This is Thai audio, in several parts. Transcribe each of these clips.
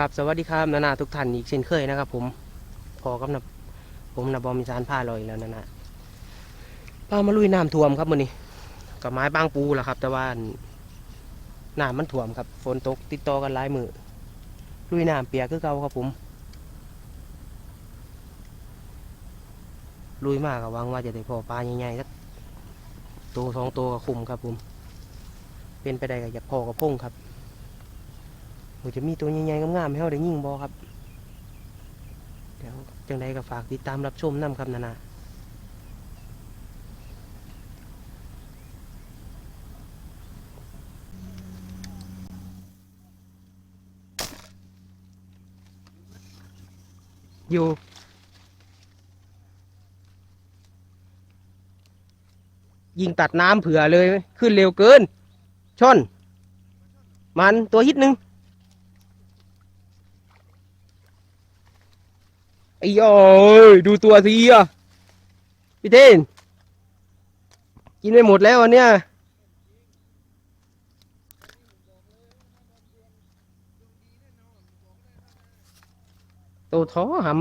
กราบสวัสดีครับนานาทุกท่านอีกเช่นเคยนะครับ ผมพอกับนะผมนะบอมมีสารผ้าลอยแล้วนานาป้ามาลุยน้ำท่วมครับมื้อนี้กับไม้บางปูแหละครับ แต่ว่าน้ำมันท่วมครับฝนตกติดต่อกันหลายมือลุยน้ำเปียกคือเก่าครับผมลุยมากกับวังว่าจะได้พอปลาใหญ่ๆสักตัวสองตัวก็คุ้มครับผม เป็นไปได้ก็อยากพอกับพงครับ จะมีตัวใหญ่ๆงามๆให้เราได้ยิงบอครับ เดี๋ยวจังใดก็ฝากติดตามรับชมน้ำครับนานาอยู่ยิงตัดน้ำเผื่อเลย ขึ้นเร็วเกิน ชน มันตัวฮิตหนึ่ง ไอ้โอ้ยดูตัวสิอะพี่เทน กินไม่หมดแล้วอันเนี้ยโตท้อหำ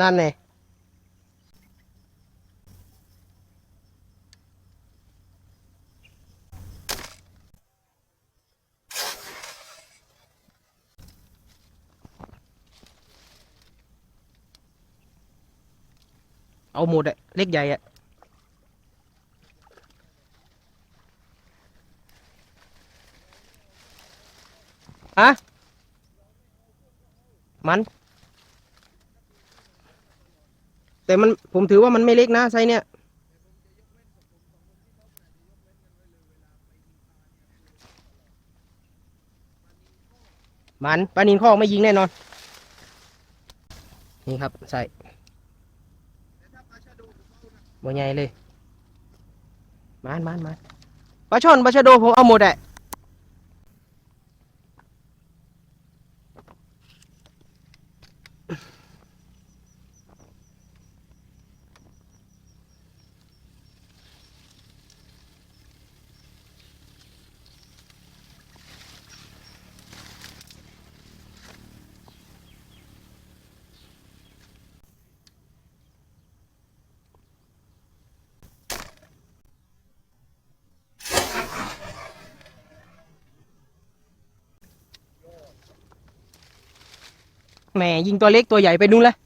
นั่นไง เอาหมดอะเล็กใหญ่อะฮะมัน แต่มันผมถือว่ามันไม่เล็กนะไซส์เนี่ยมันปลานินข้อไม่ยิงแน่นอน นี่ครับใส่ บัวใหญ่เลยมานมานมานปลาช่อนปลาชะโดผมเอาหมดแหละ แหมยิงตัวเล็กตัวใหญ่ไปนู่นล้ว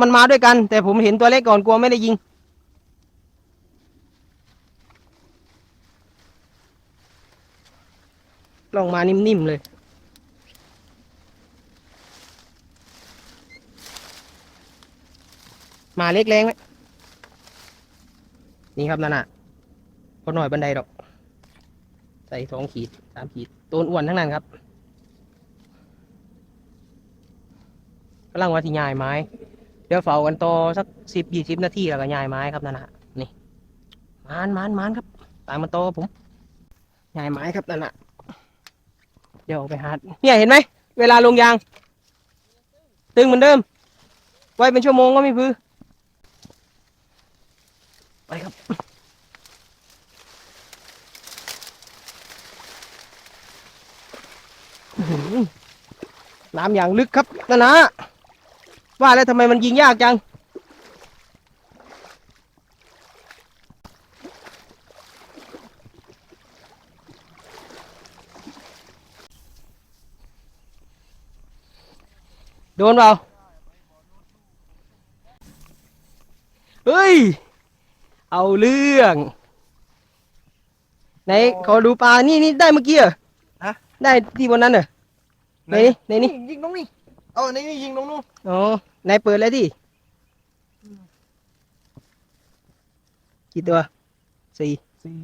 มันมาด้วยกัน แต่ผมเห็นตัวเล็กก่อนกลัวไม่ได้ยิง ลองมานิ่มๆเลยมาเล็กแรงไหมนี่ครับนั่นน่ะพอหน่อยบันไดดอก ใส่สองขีดสามขีด ตัวอ้วนทั้งนั้นครับกำลังว่าที่ยายไม้ เดี๋ยวเฝ้ากันต่อสักสิบยี่สิบนาทีแล้วก็ยายไม้ครับนั่นน่ะนี่มานมานมานครับ ตามมาต่อผมยายไม้ครับนั่นน่ะเดี๋ยวไปหาเนี่ยเห็นไหมเวลาลงยาง ตึงเหมือนเดิม ไว้เป็นชั่วโมงก็ไม่พื้อไปครับ อื้อหือ น้ำอย่างลึกครับนะนะว่าแล้วทำไมมันยิงยากจัง โดนเปล่าเฮ้ย เอาเรื่องไหนขอดูปลา นี่นี่ได้เมื่อกี้เหรอฮะได้ที่บนนั้นเหรอ ไหนนี่ไหนนี่ยิงตรงนี้เอาอันนี้นี่ยิงตรงนู้นอ๋อไหนเปิดเลยที่กี่ตัวสี่สี่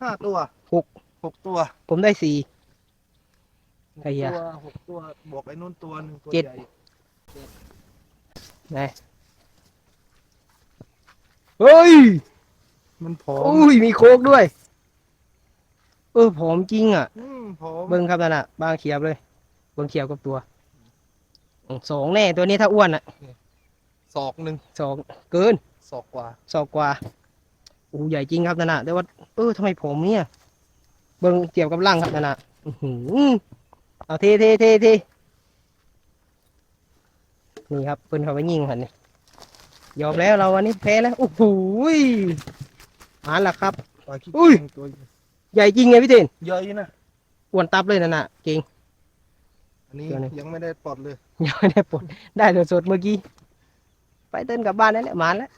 ห้าตัวหกหกตัว ผมได้สี่หกไอ้เหี้ยตัวหกตัวบวกไอ้นู้นตัวหนึ่งตัวเจ็ดใหญ่ไหนเฮ้ย มันผอมอุ้ยมีโคกด้วย เออผอมจริงอะอืมผอมเบิ้งครับนั่นน่ะ บางเขียบเลย เบิ้งเขียบกับตัวอืมสองแน่ตัวนี้ถ้าอ้วนอะศอกหนึ่งสองเกินศอกกว่าสอกกว่าโอ้ใหญ่จริงครับนั่นน่ะแต่ว่าเออทำไมผมเนี่ย เบิ่งเกี่ยวกับร่างครับนั่นน่ะอื้อหือเอาเทเทเทเทนี่ครับเพิ่นเขาไปยิงหันนี่ยอมแล้วเราวันนี้แพ้แล้วโอ้โหยมาแล้วครับปลาขี้อุ้ยเกียจตัวใหญ่จริงไงพี่เทนใหญ่นะอ้วนตับเลยนั่นน่ะเก่งอั นนี้เดี๋ยวนะยังไม่ได้ปลดเลย ยังไม่ได้ปลดได้สดๆเมื่อกี้ไปเต้นกลับบ้านนั่นแหละมาแล้ว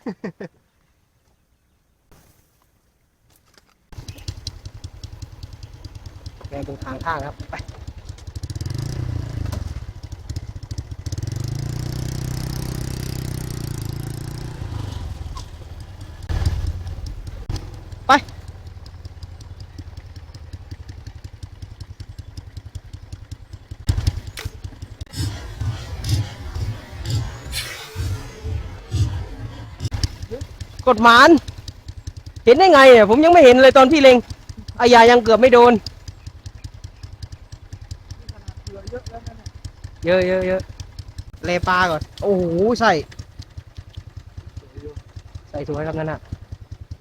แกตรงทางข้างครับไปไป กดหมานเห็นได้ไงเนี่ยผมยังไม่เห็นเลยตอนพี่เล็งอายายังเกือบไม่โดน เยอะเยอะเยอะเลปลาก่อน โอ้โหใส่ใส่สวยครับนั่นน่ะ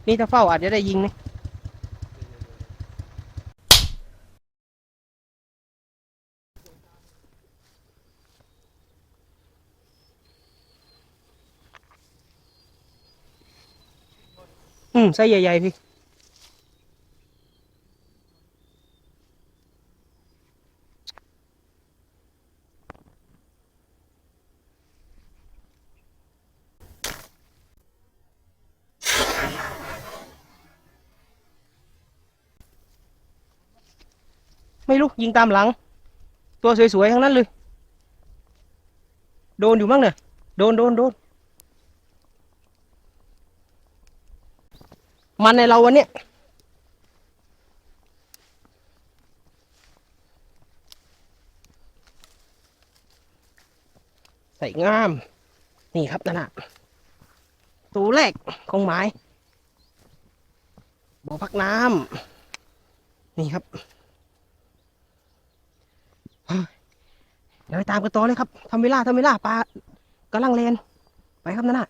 นี่ถ้าเฝ้าอาจจะได้ยิงนี่อื มไส้ใหญ่ๆพี่ ไม่รู้ ยิงตามหลัง ตัวสวยๆ ทั้งนั้นเลย โดนอยู่มั้งเนี่ย โดนโดนโดน มันในเราวันนี้ใส่งาม นี่ครับนั่นน่ะตัวแรกของไม้บ่อพักน้ำนี่ครับเดี๋ยวไปตามกันต่อเลยครับทำเวลาทำเวลาปลากำลังเลนไปครับนั่นน่ะ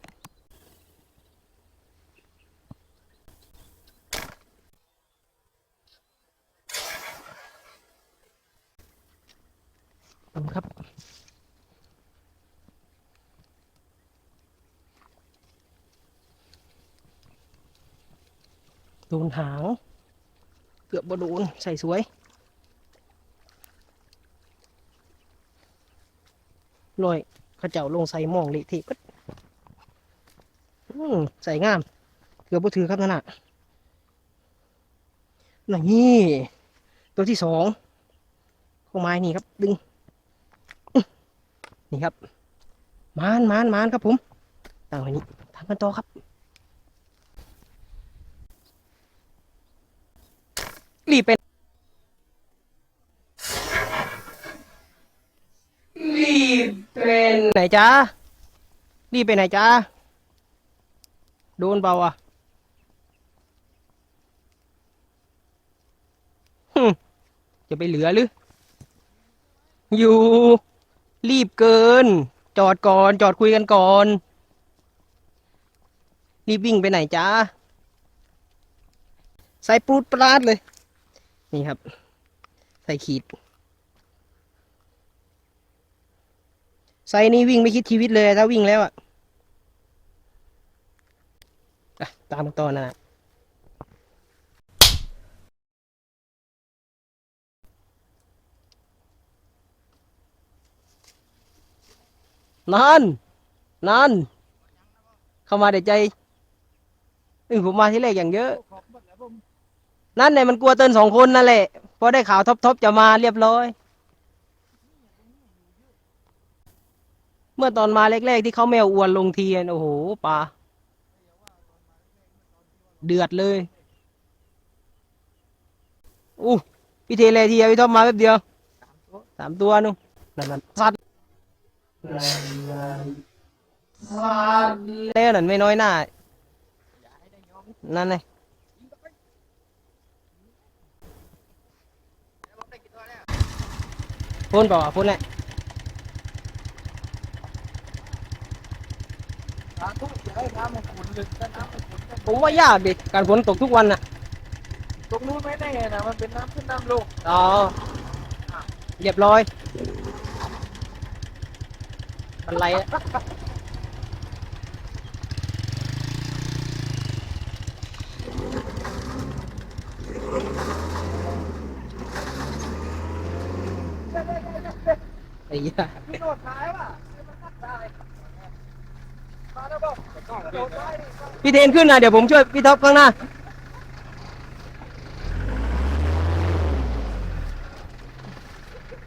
ขอบคุณครับโดนหาง เกือบบโดนใส่สวยลอยเขาเจ้าลงใส่หมองเละเทะปึ๊ดใส่งาม เกือบบ่ถือครับนั่นน่ะนี่ ตัวที่สองของไม้นี่ครับ ดึง นี่ครับมานมานมานครับผมตั้งไว้นี่ทำกันต่อครับรีบเป็นรีบเป็นไหนจ้ารีบไปไหนจ้าโดนเบาอะหึจะไปเหลือหรือ อยู่ รีบเกิน จอดก่อน จอดคุยกันก่อน รีบวิ่งไปไหนจ้าใส่ปูดปราดเลย นี่ครับ ใส่ขีดไซนี่วิ่งไม่คิดชีวิตเลยถ้าวิ่งแล้วอะตามต่อนะ นานนานเข้ามาเดี๋ยวใจเออผมมาที่แรกอย่างเยอะ นั่นเนี่ยมันกลัวเติ้นสองคนนั่นแหละพอได้ข่าวท็อปๆจะมาเรียบร้อย เมื่อตอนมาแรกๆที่เขาแมวอวนลงทีนโอ้โหปลาเดือดเลยอู้พี่เทเลทีพี่ท็อปมาแป๊บเดียวสามตัวนู่นนั่นนั่นสัตว์ สัตว์แล้วนั่นไม่น้อยหน้า นั่นไงพ่นเปล่าวะพ่นแหละไอ้น้ำมันขุนลึกถ้าน้ำมันขุนก็ผมว่ายากดิการฝนตกทุกวันน่ะตรงนู้นไม่แน่นะมันเป็นน้ำขึ้นน้ำลงอ๋อเรียบร้อย อะไรอะไอ้ยาพี่โดดท้ายว่ะมาแล้วบอกโดดได้ดิพี่เทนขึ้นนะเดี๋ยวผมช่วยพี่ท็อปข้างหน้า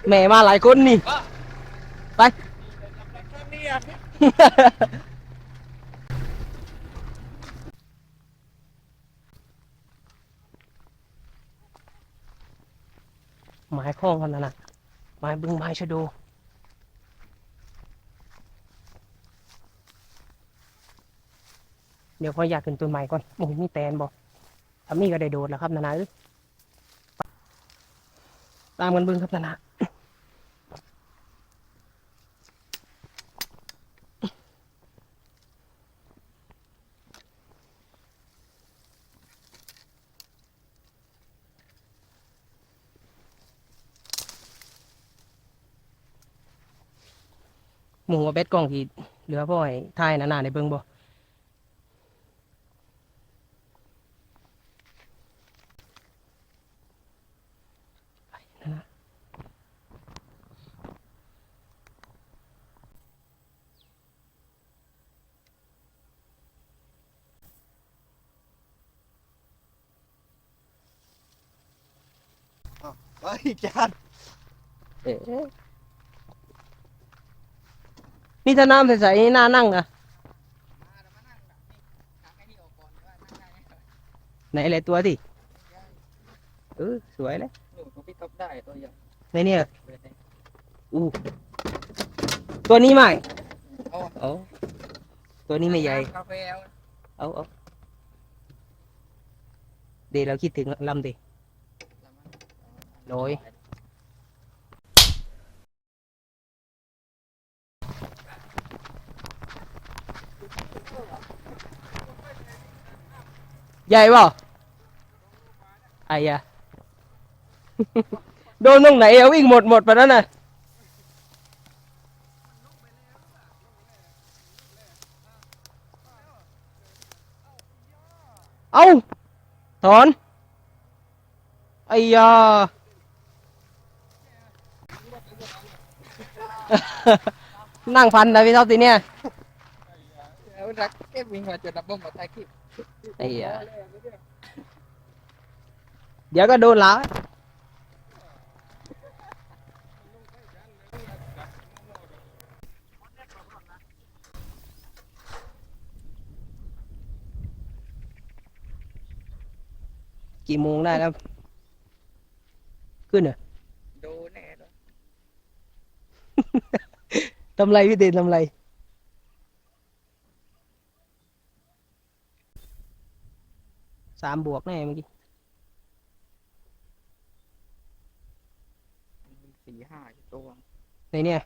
แหมมาหลายคนนี่ ไป อะไม้คล้องกันนะนะไม้บึงไม้ชะโดเดี๋ยวขออยากขึ้นต้นไม้ก่อนโอ้โหมีแตนบอกถ้ามีก็ได้โดดแล้วครับนานาตามกันบึงครับนานา หมูว่าเบ็ดกล้องที่เหลือพ่อให้ทายนานาในเบิ่งบ่นะนะเฮ้ยจานเอ๊ะ นี่ถ้าน้ำใสๆนี่น่านั่งอะไหนอะไรตัวที่เออสวยเลยหนูก็พี่ท็อปได้ตัวใหญ่ในเนี่ยอู้ตัวนี้ใหม่เอาเอาตัวนี้ไม่ใหญ่ กาแฟเอาเอาเอาเดี๋ยวเราคิดถึงลำดิ โดย ใหญ่เปล่าไอ้ยะ โดนตรงไหนเอวิ่งหมดหมดไปแล้วน่ะเอาถอนไอ้ยานั่งพันนะพี่ท็อปทีเนี่ยเอารักเก็บวิ่งมาจนดับเบิ้ลมาท้ายคลิป ไอ้ยาเดี๋ยวก็โดนแล้วกี่โมงได้แล้ว ขึ้นเหรอ โดนแน่เลย ทำไรพี่เดนทำไร สามบวกแน่เมื่อกี้สี่ห้าตัว ในเนี่ย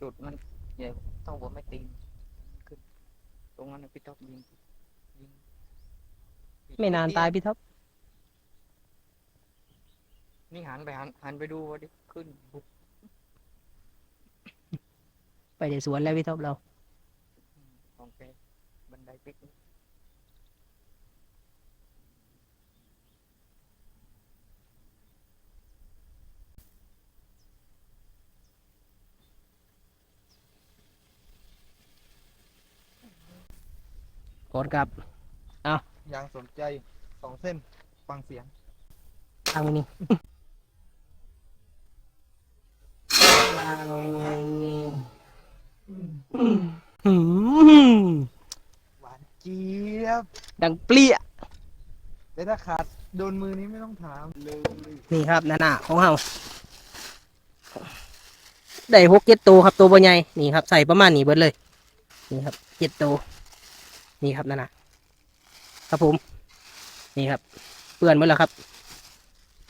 จุดมันใหญ่ต้องหัวไม่ตีนขึ้น ตรงนั้นนะพี่ท็อปยิงยิงไม่นานตายพี่ท็อปนี่หันไปหันหันไปดูว่าดิขึ้นบุกไปเดี๋ยวสวนแล้วพี่ท็อปเราของแกบันไดปิก กดกลับยางสนใจสองเส้นฟังเสียงทางนี้หืมหวานเจี๊ยบดังเปรี้ยแต่ถ้าขาดโดนมือนี้ไม่ต้องถามเลยนี่ครับนานาของเฮาได้หกเจ็ดตัวครับตัวบใหญ่นี่ครับใส่ประมาณนี้เบิดเลย นี่ครับเจ็ดตัว นี่ครับนานาครับผม นี่ครับ เปื่อนหมดแล้วครับ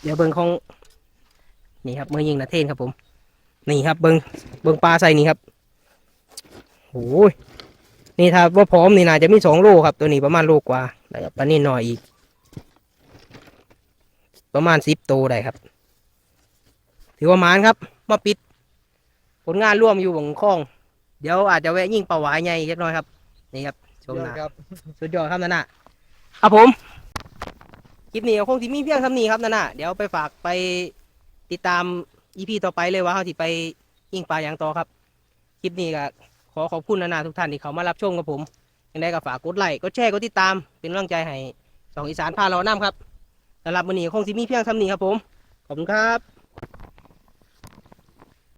เดี๋ยวเบิ้งของ นี่ครับเมื่อยิงนาเทนครับผม นี่ครับ เบิ้งเบิ้งปลาใส่นี่ครับโอ้ยนี่ถ้าว่าพร้อมนี่น่าจะมีสองโลครับ ตัวนี้ประมาณโลกว่าแล้วปลานิ่นหน่อยอีก ประมาณสิบตัวได้ครับ ถือว่าหมานครับ มาปิด ผลงานร่วมอยู่บงคลอง เดี๋ยวอาจจะแวะยิงปลาหวายใหญ่เล็กน้อยครับ นี่ครับ ชมยอหดนาครับสุดยอดครับนั่นน่ะครับผม คลิปนี้ก็คงที่มีเพียงเท่านี้ครับนั่นน่ะเดี๋ยวไปฝากไปติดตามอีพีต่อไปเลยว่าเขาที่ไปยิงปลาอย่างต่อครับ คลิปนี้ก็ขอขอบคุณนานาทุกท่านที่เขามารับชมกับผมยังไงก็ฝากกดไลค์กดแชร์กดติดตาม เป็นกำลังใจให้สองอีสานพาเราน้ำครับสำหรับวันนี้คงที่มีเพียงเท่านี้ครับผม ขอบคุณครับ